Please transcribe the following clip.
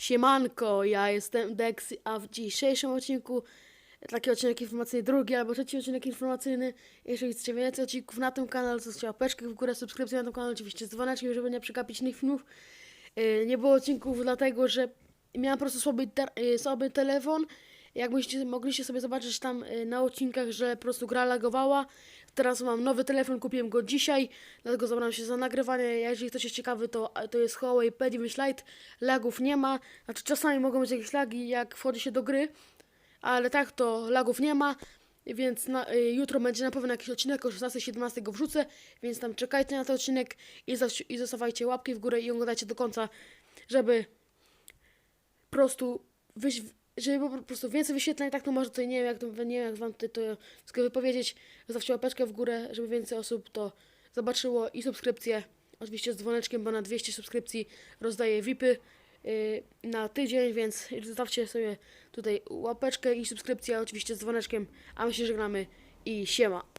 Siemanko, ja jestem Dex, a w dzisiejszym odcinku taki odcinek informacyjny, drugi albo trzeci odcinek informacyjny. Jeżeli chcecie więcej odcinków na tym kanale, zostawcie łapeczkę w górę, subskrypcję na tym kanale, oczywiście z dzwoneczkiem, żeby nie przegapić innych filmów. Yy, Nie było odcinków dlatego, że miałem po prostu słaby, te- yy, słaby telefon. Jak byście mogliście sobie zobaczyć tam yy, na odcinkach, że po prostu gra lagowała. Teraz mam nowy telefon, kupiłem go dzisiaj, dlatego zabrałem się za nagrywanie. Jeżeli ktoś jest ciekawy, to, to jest Huawei P9 Lite. Lagów nie ma. Znaczy czasami mogą być jakieś lagi, jak wchodzi się do gry, ale tak to lagów nie ma. Więc na, y, jutro będzie na pewno jakiś odcinek, o 16-17 go wrzucę, więc tam czekajcie na ten odcinek i, zas- i zostawiajcie łapki w górę i oglądajcie do końca, żeby po prostu wyś, żeby po prostu więcej wyświetleń, tak to może tutaj nie wiem jak, to, nie wiem jak wam tutaj to wszystko wypowiedzieć, zostawcie łapeczkę w górę, żeby więcej osób to zobaczyło i subskrypcję, oczywiście z dzwoneczkiem, bo na 200 subskrypcji rozdaję VIPy yy, na tydzień, więc zostawcie sobie tutaj łapeczkę i subskrypcję, oczywiście z dzwoneczkiem, a my się żegnamy i siema.